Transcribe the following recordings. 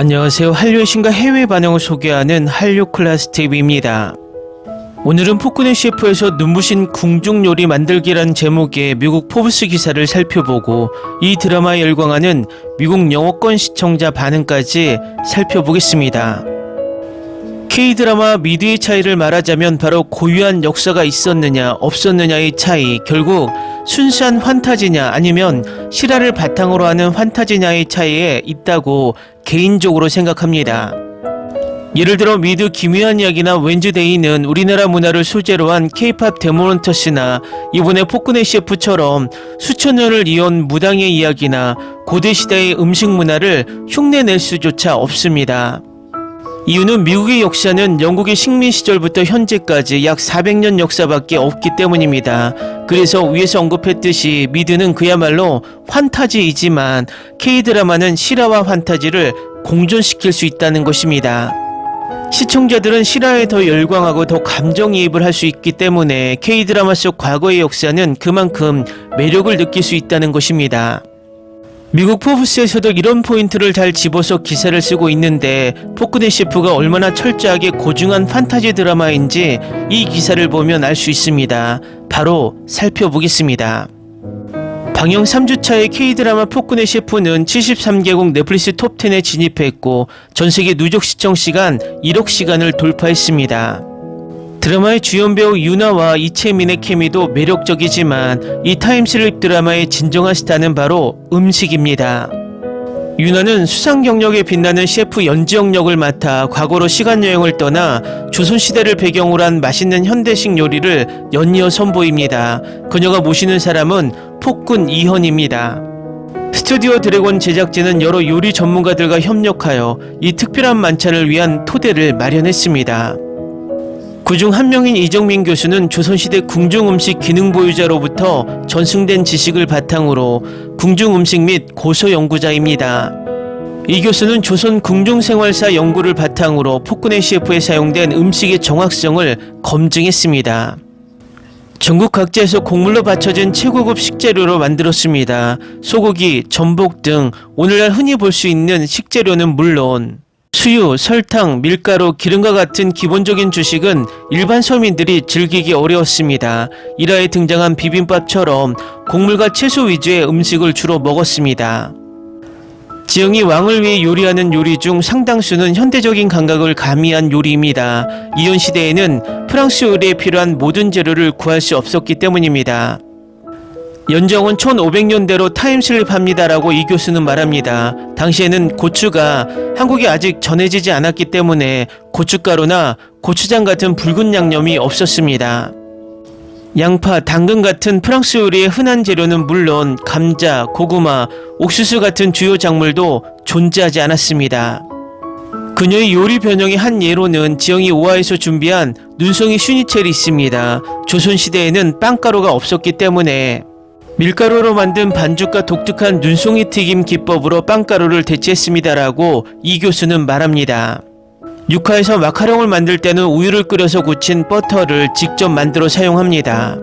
안녕하세요. 한류의 신과 해외 반응을 소개하는 한류 클래스 TV입니다. 오늘은 포크네 셰프에서 눈부신 궁중 요리 만들기란 제목의 미국 포브스 기사를 살펴보고 이 드라마에 열광하는 미국 영어권 시청자 반응까지 살펴보겠습니다. K-드라마 미드의 차이를 말하자면 바로 고유한 역사가 있었느냐 없었느냐의 차이 결국 순수한 환타지냐 아니면 실화를 바탕으로 하는 환타지냐의 차이에 있다고 개인적으로 생각합니다. 예를 들어 미드 기묘한 이야기나 웬즈데이는 우리나라 문화를 소재로 한 K-팝 데모런터스나 이번에 포크네 셰프처럼 수천 년을 이어온 무당의 이야기나 고대 시대의 음식 문화를 흉내낼 수조차 없습니다. 이유는 미국의 역사는 영국의 식민 시절부터 현재까지 약 400년 역사밖에 없기 때문입니다. 그래서 위에서 언급했듯이 미드는 그야말로 환타지이지만 K-드라마는 실화와 환타지를 공존시킬 수 있다는 것입니다. 시청자들은 실화에 더 열광하고 더 감정이입을 할 수 있기 때문에 K-드라마 속 과거의 역사는 그만큼 매력을 느낄 수 있다는 것입니다. 미국 포브스에서도 이런 포인트를 잘 집어서 기사를 쓰고 있는데 포크네 셰프가 얼마나 철저하게 고증한 판타지 드라마인지 이 기사를 보면 알 수 있습니다. 바로 살펴보겠습니다. 방영 3주차의 K-드라마 포크네 셰프는 73개국 넷플릭스 톱10에 진입했고 전세계 누적 시청 시간 1억 시간을 돌파했습니다. 드라마의 주연 배우 유나와 이채민의 케미도 매력적이지만 이 타임슬립 드라마의 진정한 스타는 바로 음식입니다. 유나는 수상 경력에 빛나는 셰프 연지영 역을 맡아 과거로 시간 여행을 떠나 조선시대를 배경으로 한 맛있는 현대식 요리를 연이어 선보입니다. 그녀가 모시는 사람은 폭군 이현입니다. 스튜디오 드래곤 제작진은 여러 요리 전문가들과 협력하여 이 특별한 만찬을 위한 토대를 마련했습니다. 그중 한 명인 이정민 교수는 조선시대 궁중음식 기능 보유자로부터 전승된 지식을 바탕으로 궁중음식 및 고서 연구자입니다. 이 교수는 조선 궁중생활사 연구를 바탕으로 포크네 CF에 사용된 음식의 정확성을 검증했습니다. 전국 각지에서 곡물로 받쳐진 최고급 식재료로 만들었습니다. 소고기, 전복 등 오늘날 흔히 볼 수 있는 식재료는 물론 수유, 설탕, 밀가루, 기름과 같은 기본적인 주식은 일반 서민들이 즐기기 어려웠습니다. 일화에 등장한 비빔밥처럼 곡물과 채소 위주의 음식을 주로 먹었습니다. 지영이 왕을 위해 요리하는 요리 중 상당수는 현대적인 감각을 가미한 요리입니다. 이현 시대에는 프랑스 요리에 필요한 모든 재료를 구할 수 없었기 때문입니다. 연정은 1500년대로 타임슬립합니다라고 이 교수는 말합니다. 당시에는 고추가 한국에 아직 전해지지 않았기 때문에 고춧가루나 고추장 같은 붉은 양념이 없었습니다. 양파, 당근 같은 프랑스 요리의 흔한 재료는 물론 감자, 고구마, 옥수수 같은 주요 작물도 존재하지 않았습니다. 그녀의 요리 변형의 한 예로는 지영이 오하에서 준비한 눈송이 슈니첼이 있습니다. 조선시대에는 빵가루가 없었기 때문에 밀가루로 만든 반죽과 독특한 눈송이 튀김 기법으로 빵가루를 대체했습니다라고 이 교수는 말합니다. 육화에서 마카롱을 만들 때는 우유를 끓여서 굳힌 버터를 직접 만들어 사용합니다.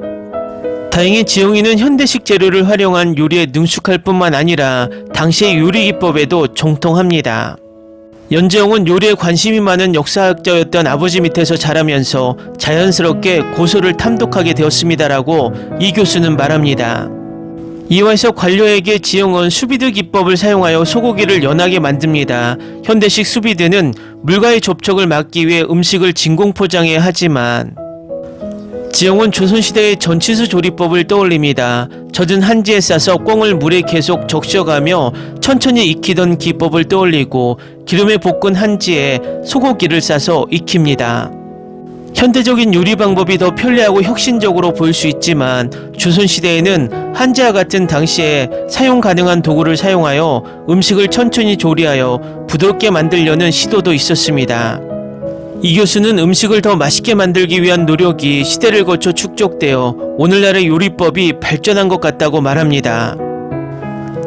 다행히 지영이는 현대식 재료를 활용한 요리에 능숙할 뿐만 아니라 당시의 요리 기법에도 정통합니다. 연재영은 요리에 관심이 많은 역사학자였던 아버지 밑에서 자라면서 자연스럽게 고소를 탐독하게 되었습니다라고 이 교수는 말합니다. 이와에서 관료에게 지영은 수비드 기법을 사용하여 소고기를 연하게 만듭니다. 현대식 수비드는 물과의 접촉을 막기 위해 음식을 진공 포장해야 하지만 지영은 조선시대의 전치수 조리법을 떠올립니다. 젖은 한지에 싸서 꽁을 물에 계속 적셔가며 천천히 익히던 기법을 떠올리고 기름에 볶은 한지에 소고기를 싸서 익힙니다. 현대적인 요리 방법이 더 편리하고 혁신적으로 보일 수 있지만 조선시대에는 한지와 같은 당시에 사용 가능한 도구를 사용하여 음식을 천천히 조리하여 부드럽게 만들려는 시도도 있었습니다. 이 교수는 음식을 더 맛있게 만들기 위한 노력이 시대를 거쳐 축적되어 오늘날의 요리법이 발전한 것 같다고 말합니다.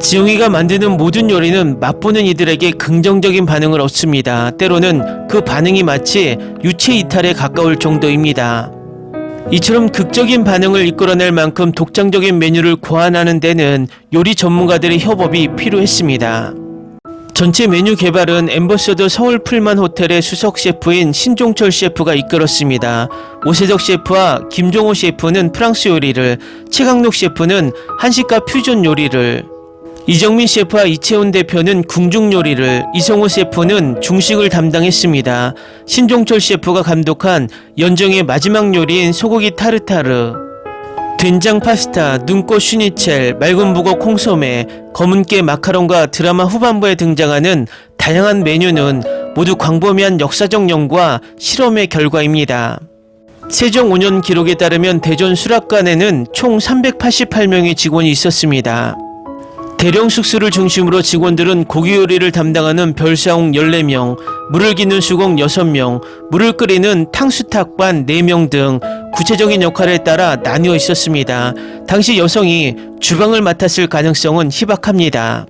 지영이가 만드는 모든 요리는 맛보는 이들에게 긍정적인 반응을 얻습니다. 때로는 그 반응이 마치 유체 이탈에 가까울 정도입니다. 이처럼 극적인 반응을 이끌어낼 만큼 독창적인 메뉴를 고안하는 데는 요리 전문가들의 협업이 필요했습니다. 전체 메뉴 개발은 엠버서더 서울 풀만 호텔의 수석 셰프인 신종철 셰프가 이끌었습니다. 오세덕 셰프와 김종호 셰프는 프랑스 요리를, 최강록 셰프는 한식과 퓨전 요리를, 이정민 셰프와 이채훈 대표는 궁중 요리를, 이성호 셰프는 중식을 담당했습니다. 신종철 셰프가 감독한 연정의 마지막 요리인 소고기 타르타르, 된장 파스타, 눈꽃 슈니첼, 맑은 북어 콩소매, 검은깨 마카롱과 드라마 후반부에 등장하는 다양한 메뉴는 모두 광범위한 역사적 연구와 실험의 결과입니다. 세종 5년 기록에 따르면 대전 수락관에는 총 388명의 직원이 있었습니다. 대령 숙소를 중심으로 직원들은 고기 요리를 담당하는 별사홍 14명, 물을 기는 수공 6명, 물을 끓이는 탕수탁반 4명 등 구체적인 역할에 따라 나뉘어 있었습니다. 당시 여성이 주방을 맡았을 가능성은 희박합니다.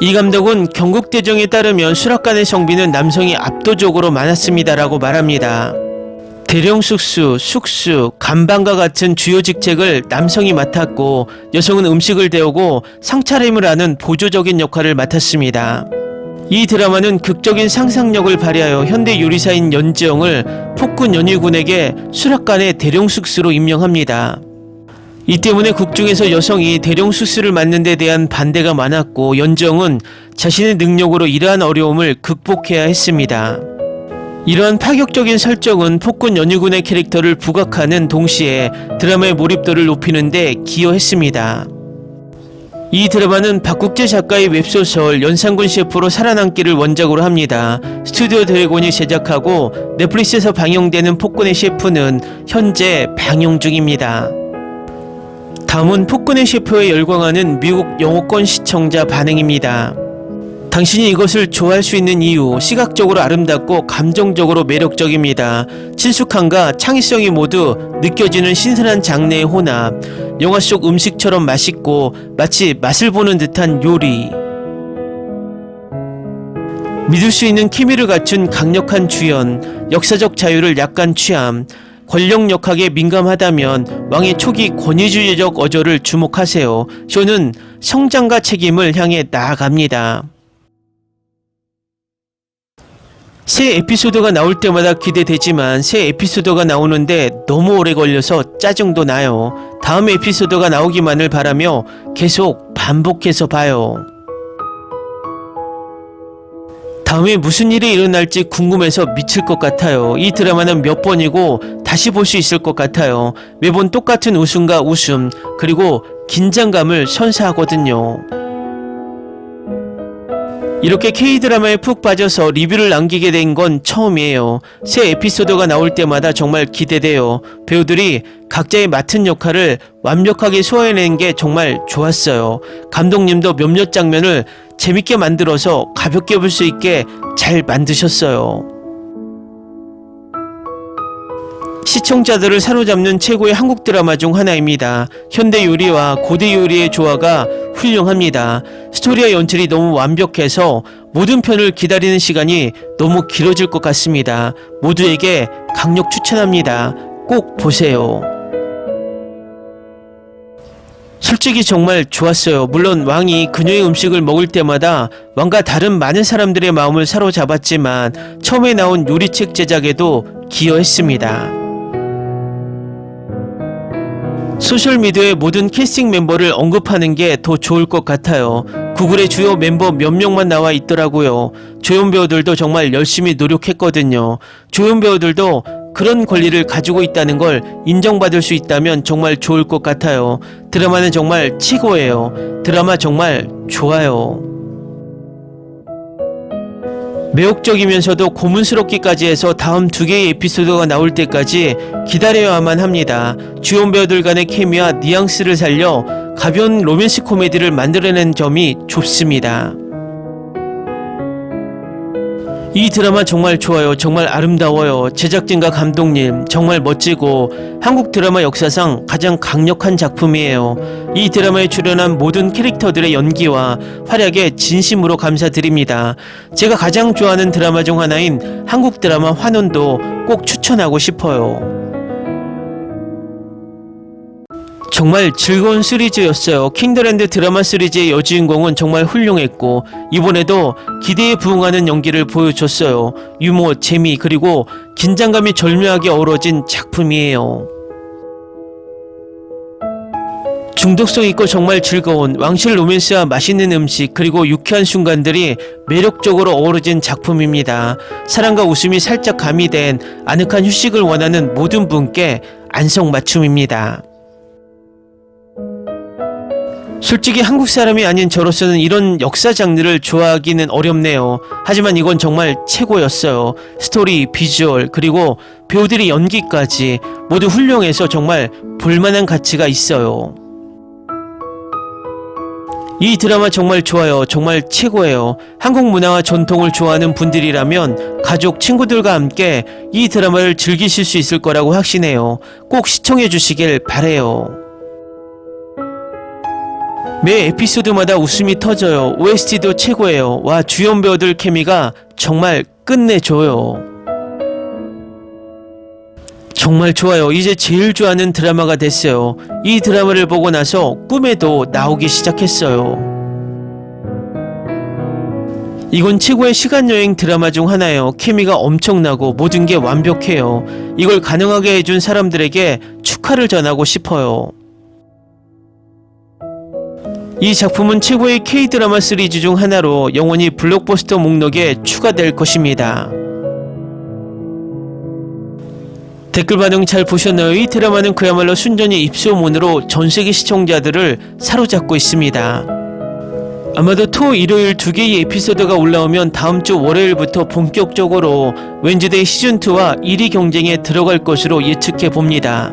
이 감독은 경국대정에 따르면 수락관의 성비는 남성이 압도적으로 많았습니다라고 말합니다. 대령 숙수, 숙수, 간방과 같은 주요 직책을 남성이 맡았고 여성은 음식을 데우고 상차림을 하는 보조적인 역할을 맡았습니다. 이 드라마는 극적인 상상력을 발휘하여 현대 요리사인 연지영을 폭군 연희군에게 수락관의 대령 숙수로 임명합니다. 이 때문에 국중에서 여성이 대령 숙수를 맡는 데 대한 반대가 많았고 연정은 자신의 능력으로 이러한 어려움을 극복해야 했습니다. 이러한 파격적인 설정은 폭군 연희군의 캐릭터를 부각하는 동시에 드라마의 몰입도를 높이는 데 기여했습니다. 이 드라마는 박국재 작가의 웹소설 연산군 셰프로 살아남기를 원작으로 합니다. 스튜디오 드래곤이 제작하고 넷플릭스에서 방영되는 폭군의 셰프는 현재 방영 중입니다. 다음은 폭군의 셰프에 열광하는 미국 영어권 시청자 반응입니다. 당신이 이것을 좋아할 수 있는 이유, 시각적으로 아름답고 감정적으로 매력적입니다. 친숙함과 창의성이 모두 느껴지는 신선한 장르의 혼합, 영화 속 음식처럼 맛있고 마치 맛을 보는 듯한 요리. 믿을 수 있는 케미를 갖춘 강력한 주연, 역사적 자유를 약간 취함, 권력 역학에 민감하다면 왕의 초기 권위주의적 어조를 주목하세요. 쇼는 성장과 책임을 향해 나아갑니다. 새 에피소드가 나올 때마다 기대되지만 새 에피소드가 나오는데 너무 오래 걸려서 짜증도 나요. 다음 에피소드가 나오기만을 바라며 계속 반복해서 봐요. 다음에 무슨 일이 일어날지 궁금해서 미칠 것 같아요. 이 드라마는 몇 번이고 다시 볼 수 있을 것 같아요. 매번 똑같은 웃음과 웃음, 그리고 긴장감을 선사하거든요. 이렇게 K-드라마에 푹 빠져서 리뷰를 남기게 된 건 처음이에요. 새 에피소드가 나올 때마다 정말 기대돼요. 배우들이 각자의 맡은 역할을 완벽하게 소화해낸 게 정말 좋았어요. 감독님도 몇몇 장면을 재밌게 만들어서 가볍게 볼 수 있게 잘 만드셨어요. 시청자들을 사로잡는 최고의 한국 드라마 중 하나입니다. 현대 요리와 고대 요리의 조화가 훌륭합니다. 스토리와 연출이 너무 완벽해서 모든 편을 기다리는 시간이 너무 길어질 것 같습니다. 모두에게 강력 추천합니다. 꼭 보세요. 솔직히 정말 좋았어요. 물론 왕이 그녀의 음식을 먹을 때마다 왕과 다른 많은 사람들의 마음을 사로잡았지만 처음에 나온 요리책 제작에도 기여했습니다. 소셜미디어의 모든 캐스팅 멤버를 언급하는 게 더 좋을 것 같아요. 구글의 주요 멤버 몇 명만 나와 있더라고요. 조연 배우들도 정말 열심히 노력했거든요. 조연 배우들도 그런 권리를 가지고 있다는 걸 인정받을 수 있다면 정말 좋을 것 같아요. 드라마는 정말 최고예요. 드라마 정말 좋아요. 매혹적이면서도 고문스럽기까지 해서 다음 두 개의 에피소드가 나올 때까지 기다려야만 합니다. 주연 배우들 간의 케미와 뉘앙스를 살려 가벼운 로맨스 코미디를 만들어낸 점이 좋습니다. 이 드라마 정말 좋아요. 정말 아름다워요. 제작진과 감독님 정말 멋지고 한국 드라마 역사상 가장 강력한 작품이에요. 이 드라마에 출연한 모든 캐릭터들의 연기와 활약에 진심으로 감사드립니다. 제가 가장 좋아하는 드라마 중 하나인 한국 드라마 환원도 꼭 추천하고 싶어요. 정말 즐거운 시리즈였어요. 킹더랜드 드라마 시리즈의 여주인공은 정말 훌륭했고 이번에도 기대에 부응하는 연기를 보여줬어요. 유머, 재미 그리고 긴장감이 절묘하게 어우러진 작품이에요. 중독성 있고 정말 즐거운 왕실 로맨스와 맛있는 음식 그리고 유쾌한 순간들이 매력적으로 어우러진 작품입니다. 사랑과 웃음이 살짝 가미된 아늑한 휴식을 원하는 모든 분께 안성맞춤입니다. 솔직히 한국 사람이 아닌 저로서는 이런 역사 장르를 좋아하기는 어렵네요. 하지만 이건 정말 최고였어요. 스토리, 비주얼, 그리고 배우들의 연기까지 모두 훌륭해서 정말 볼만한 가치가 있어요. 이 드라마 정말 좋아요. 정말 최고예요. 한국 문화와 전통을 좋아하는 분들이라면 가족, 친구들과 함께 이 드라마를 즐기실 수 있을 거라고 확신해요. 꼭 시청해 주시길 바래요. 매 에피소드마다 웃음이 터져요. OST도 최고예요. 와, 주연 배우들 케미가 정말 끝내줘요. 정말 좋아요. 이제 제일 좋아하는 드라마가 됐어요. 이 드라마를 보고 나서 꿈에도 나오기 시작했어요. 이건 최고의 시간여행 드라마 중 하나예요. 케미가 엄청나고 모든 게 완벽해요. 이걸 가능하게 해준 사람들에게 축하를 전하고 싶어요. 이 작품은 최고의 K-드라마 시리즈 중 하나로 영원히 블록버스터 목록에 추가될 것입니다. 댓글 반응 잘 보셨나요? 이 드라마는 그야말로 순전히 입소문으로 전 세계 시청자들을 사로잡고 있습니다. 아마도 토 일요일 두 개의 에피소드가 올라오면 다음 주 월요일부터 본격적으로 웬즈데이 시즌2와 1위 경쟁에 들어갈 것으로 예측해 봅니다.